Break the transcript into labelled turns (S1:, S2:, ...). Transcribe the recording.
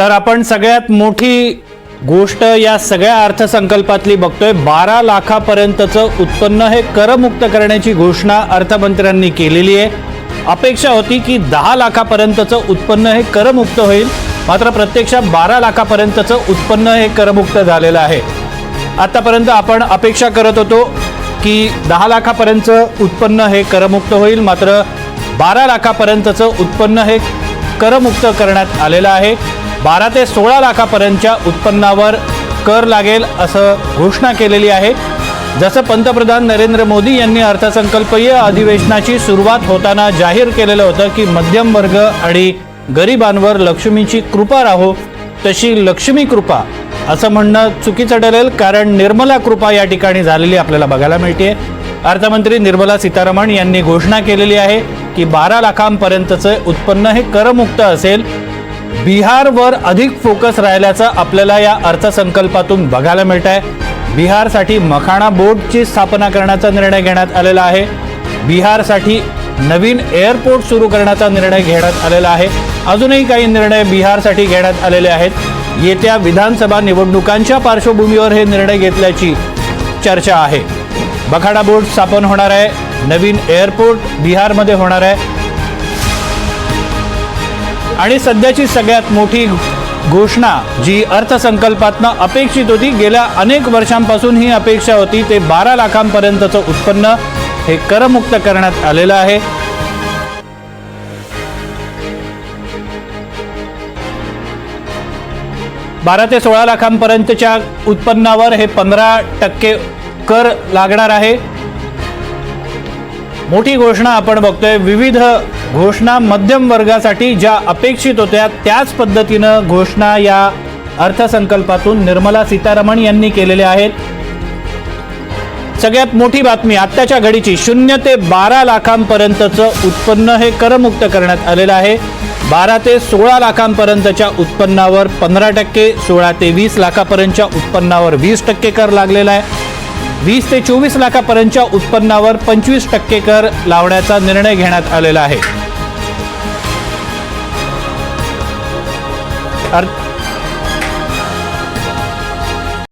S1: तर आपण सगळ्यात मोठी गोष्ट या सगळ्या अर्थसंकल्पातली बघतोय. बारा लाखापर्यंतचं उत्पन्न हे करमुक्त करण्याची घोषणा अर्थमंत्र्यांनी केलेली आहे. अपेक्षा होती की दहा लाखापर्यंतचं उत्पन्न हे करमुक्त होईल. मात्र प्रत्यक्षात बारा लाखापर्यंतचं उत्पन्न हे करमुक्त झालेलं आहे. आतापर्यंत आपण अपेक्षा करत होतो की दहा लाखापर्यंतचं उत्पन्न हे करमुक्त होईल. मात्र बारा लाखापर्यंतचं उत्पन्न हे करमुक्त करण्यात आलेलं आहे. बारा ते सोळा लाखापर्यंतच्या उत्पन्नावर कर लागेल असं घोषणा केलेली आहे. जसं पंतप्रधान नरेंद्र मोदी यांनी अर्थसंकल्पीय अधिवेशनाची सुरुवात होताना जाहीर केलेलं होतं की मध्यम वर्ग आणि गरिबांवर लक्ष्मीची कृपा राहो तशी लक्ष्मी कृपा असं म्हणणं चुकीचं ठरेल कारण निर्मला कृपा या ठिकाणी झालेली आपल्याला बघायला मिळते अर्थमंत्री निर्मला सीतारामन यांनी घोषणा केलेली आहे की बारा लाखांपर्यंतचं उत्पन्न हे करमुक्त असेल. बिहारवर अधिक फोकस राहिल्याचं आपल्याला या अर्थसंकल्पातून बघायला मिळत आहे बिहारसाठी मखाणा बोर्डची स्थापना करण्याचा निर्णय घेण्यात आलेला आहे. बिहारसाठी नवीन एअरपोर्ट सुरू करण्याचा निर्णय घेण्यात आलेला आहे. अजूनही काही निर्णय बिहारसाठी घेण्यात आलेले आहेत. येत्या विधानसभा निवडणुकांच्या पार्श्वभूमीवर हे निर्णय घेतल्याची चर्चा आहे. बखाडा बोर्ड स्थापन होणार आहे. नवीन एअरपोर्ट बिहारमध्ये होणार आहे. आणि सध्याची सगळ्यात मोठी घोषणा जी अर्थसंकल्पातनं अपेक्षित होती गेल्या अनेक वर्षांपासून ही अपेक्षा होती ते बारा लाखांपर्यंतचं उत्पन्न हे करमुक्त करण्यात आलेलं आहे. बारा ते सोळा लाखांपर्यंतच्या उत्पन्नावर हे पंधरा टक्के कर लागणार आहे. मोठी घोषणा आपण बघतोय. विविध घोषणा मध्यम वर्गासाठी ज्या अपेक्षित होत्या त्याच पद्धतीनं घोषणा या अर्थसंकल्पातून निर्मला सीतारामन यांनी केलेल्या आहेत. सगळ्यात मोठी बातमी आत्ताच्या घडीची शून्य ते बारा लाखांपर्यंतचं उत्पन्न हे करमुक्त करण्यात आलेलं आहे. बारा ते सोळा लाखांपर्यंतच्या उत्पन्नावर पंधरा टक्के सोळा ते वीस लाखापर्यंतच्या उत्पन्नावर वीस टक्के कर लागलेला आहे. वीस ते चोवीस लाखापर्यंतच्या उत्पन्नावर पंचवीस टक्के कर लावण्याचा निर्णय घेण्यात आलेला आहे.